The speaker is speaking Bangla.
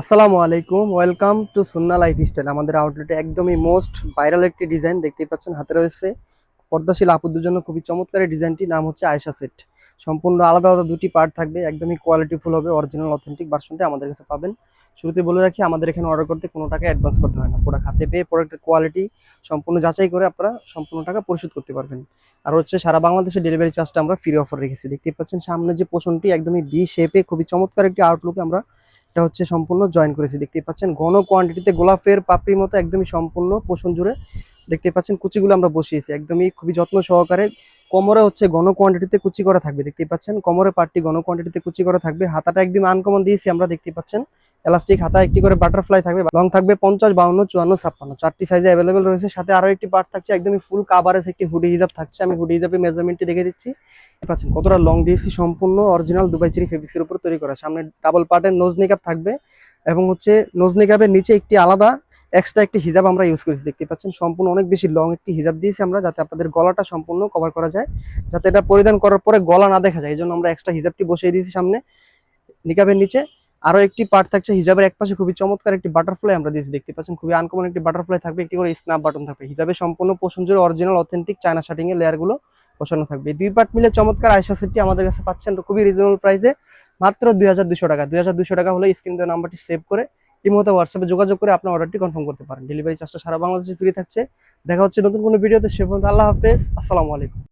আসসালামু আলাইকুম welcome to Sunnah lifestyle আমাদের আউটলেটে একদমই মোস্ট ভাইরাল একটি ডিজাইন দেখতেই পাচ্ছেন, হাতে রয়েছে পর্দাশীল আপুদের জন্য খুবই চমৎকার ডিজাইনটি নাম হচ্ছে আয়সা সেট। সম্পূর্ণ আলাদা আলাদা দুটি পার্ট থাকবে, একদমই কোয়ালিটিফুল হবে অরিজিনাল অথেন্টিক ভার্সনটি আমাদের কাছে পাবেন। শুরুতে বলে রাখি, আমাদের এখানে অর্ডার করতে কোনো টাকা অ্যাডভান্স করতে হয় না। প্রোডাক্ট হাতে পেয়ে প্রোডাক্টের কোয়ালিটি সম্পূর্ণ যাচাই করে আপনারা সম্পূর্ণ টাকা পরিশোধ করতে পারবেন। আর হচ্ছে সারা বাংলাদেশে ডেলিভারি চার্জটা আমরা ফ্রি অফার রেখেছি। দেখতে পাচ্ছেন সামনে যে পোষণটি একদমই বি শেপে খুবই চমৎকার একটি আউটলুকে আমরা এটা হচ্ছে সম্পূর্ণ জয়েন করেছি। দেখতে পাচ্ছেন, ঘন কোয়ান্টিটিতে গোলাপের পাপড়ির মতো একদমই সম্পূর্ণ পোষণ জুড়ে। দেখতে পাচ্ছেন, কুচিগুলো আমরা বসিয়েছি, একদমই খুবই যত্ন সহকারে। কোমরে হচ্ছে ঘন কোয়ান্টিটিতে কুচি করা থাকবে দেখতে পাচ্ছেন। কোমরে পাটটি ঘন কোয়ান্টিটিতে কুচি করা থাকবে। হাতাটা একদম আনকমন দিয়েছি আমরা দেখতে পাচ্ছেন। এলাস্টিক হাতা, একটি করে বাটারফ্লাই থাকবে লং থাকবে পঞ্চাশ, বাউন্ন, চুয়ান্ন, ছাপ্পান্ন। চারটি সাইজে অ্যাভেলেবেল রয়েছে, সাথে আরও একটি পার্ট থাকছে, একদমই ফুল কাভারেজ একটি হুডি হিজাব থাকছে। আমি হুডি হিজাবের মেজারমেন্টটি দেখে দিচ্ছি। পাচ্ছেন, কতটা লং দিয়েছি, সম্পূর্ণ অরিজিনাল দুবাই চিরি ফেব্রিক্সের উপর তৈরি করা। সামনে ডাবল পার্টের নোজ নিকাপ থাকবে এবং হচ্ছে নোজ নিচে একটি আলাদা এক্সট্রা একটি হিজাব আমরা ইউজ করেছি, দেখতে পাচ্ছেন। সম্পূর্ণ অনেক বেশি লং একটি হিজাব দিয়েছি আমরা, যাতে আপনাদের গলাটা সম্পূর্ণ কভার করা যায়, যাতে এটা পরিধান করার পরে গলা না দেখা যায়। এই জন্য আমরা এক্সট্রা হিজাবটি বসিয়ে দিয়েছি সামনে নিকাবের নিচে। আরও একটি পার্ট থাকছে, হিজাবের এক পাশে খুবই চমৎকার একটি বাটারফ্লাই আমরা দিয়েছি, দেখতে পাচ্ছেন, খুবই আনকমন একটি বাটারফ্লাই থাকবে, একটি করে স্ন্যাপ বাটন থাকবে। হিজাবে সম্পূর্ণ পোষণ জুড়ে অরিজিনাল অথেন্টিক চায়না শার্টিং এর লেয়ারগুলো বসানো থাকবে। দুই পার্ট মিলে চমৎকার আয়সা সেটটি আমাদের কাছে পাচ্ছেন খুবই রিজনেবল প্রাইসে মাত্র দুই হাজার দুশো টাকা। দুই হাজার দুশো টাকা হলে স্ক্রিন দেওয়া নাম্বারটি সেভ করে এই মুহূর্তে হোয়াটসঅ্যাপে যোগাযোগ করে আপনার অর্ডারটি কনফার্ম করতে পারেন। ডেলিভারি চার্জটা সারা বাংলাদেশে ফ্রি থাকছে। দেখা হচ্ছে নতুন কোনো ভিডিওতে সে পর্যন্ত আল্লাহ হাফেজ। আসসালামু আলাইকুম।